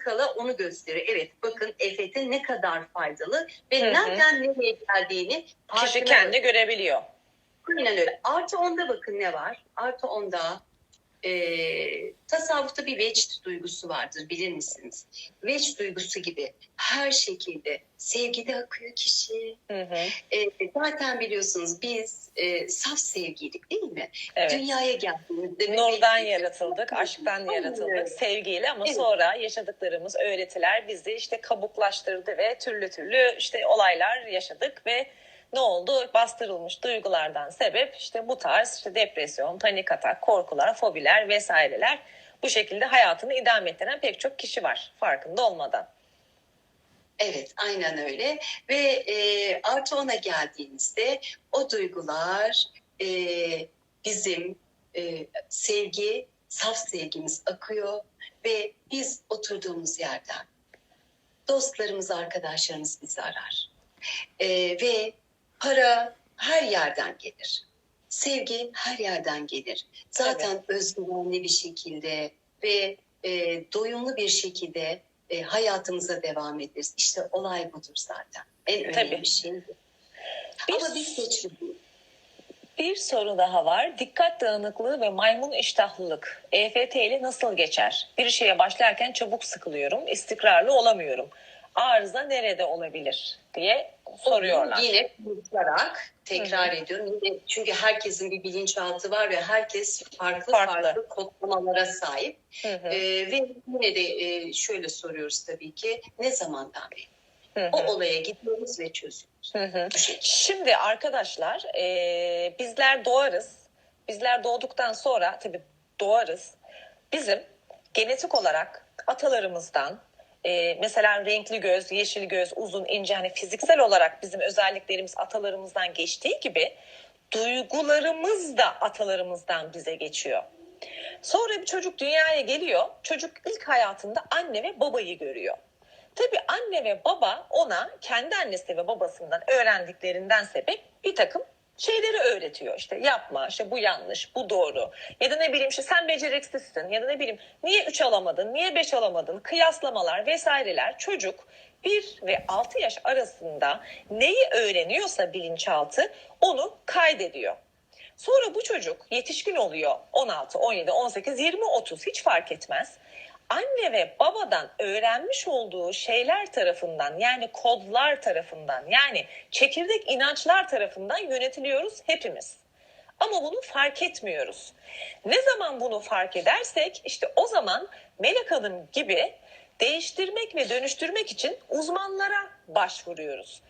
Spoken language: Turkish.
skala onu gösteriyor. Evet bakın EFT ne kadar faydalı ve Hı hı. nereden nereye geldiğini Kişi kendi görebiliyor. Aynen öyle. Artı onda bakın ne var? Artı onda e, tasavvufta bir vecd duygusu vardır bilir misiniz? Vecd duygusu gibi her şekilde sevgide akıyor kişi. Hı hı. E, zaten biliyorsunuz biz e, saf sevgiydik değil mi? Evet. Dünyaya geldiğimizde Nurdan yaratıldık, aşktan Aynen yaratıldık, sevgiyle ama Evet. sonra yaşadıklarımız öğretiler bizi işte kabuklaştırdı ve türlü türlü işte olaylar yaşadık ve ne oldu? Bastırılmış duygulardan sebep işte bu tarz işte depresyon, panik atak, korkular, fobiler vesaireler bu şekilde hayatını idame ettiren pek çok kişi var farkında olmadan. Evet, aynen öyle. Ve e, artı ona geldiğimizde o duygular e, bizim e, sevgi, saf sevgimiz akıyor ve biz oturduğumuz yerden dostlarımız, arkadaşlarımız bizi arar. E, ve para her yerden gelir. Sevgi her yerden gelir. Zaten özgüvenli bir şekilde ve e, doyumlu bir şekilde e, hayatımıza devam ederiz. İşte olay budur zaten. En önemli Tabii. şey bu. Bir- Ama biz seçimiz. Bir soru daha var. Dikkat dağınıklığı ve maymun iştahlılık. EFT ile nasıl geçer? Bir şeye başlarken çabuk sıkılıyorum, istikrarlı olamıyorum. Arıza nerede olabilir diye soruyorlar. Yine konuşarak tekrar ediyorum. Yine çünkü herkesin bir bilinçaltı var ve herkes farklı Farklı. farklı, kodlamalara sahip. Hı hı, Ee, ve yine de e, şöyle soruyoruz tabii ki ne zamandan beri? hı O hı, olaya gidiyoruz ve çözüyoruz. hı hı. Şimdi arkadaşlar eee, bizler doğarız. Bizler doğduktan sonra tabii doğarız. Bizim genetik olarak atalarımızdan eee, mesela renkli göz, yeşil göz, uzun, ince hani fiziksel olarak bizim özelliklerimiz atalarımızdan geçtiği gibi duygularımız da atalarımızdan bize geçiyor. Sonra bir çocuk dünyaya geliyor. Çocuk ilk hayatında anne ve babayı görüyor. Tabii anne ve baba ona kendi annesi ve babasından öğrendiklerinden sebep bir takım şeyleri öğretiyor. İşte yapma, işte bu yanlış, bu doğru. Ya da ne bileyim işte sen beceriksizsin ya da ne bileyim niye 3 alamadın, niye 5 alamadın, kıyaslamalar vesaireler çocuk 1 ve 6 yaş arasında neyi öğreniyorsa bilinçaltı onu kaydediyor. Sonra bu çocuk yetişkin oluyor 16, 17, 18, 20, 30 hiç fark etmez. Anne ve babadan öğrenmiş olduğu şeyler tarafından yani kodlar tarafından yani çekirdek inançlar tarafından yönetiliyoruz hepimiz. Ama bunu fark etmiyoruz. Ne zaman bunu fark edersek işte o zaman Melek Hanım gibi değiştirmek ve dönüştürmek için uzmanlara başvuruyoruz.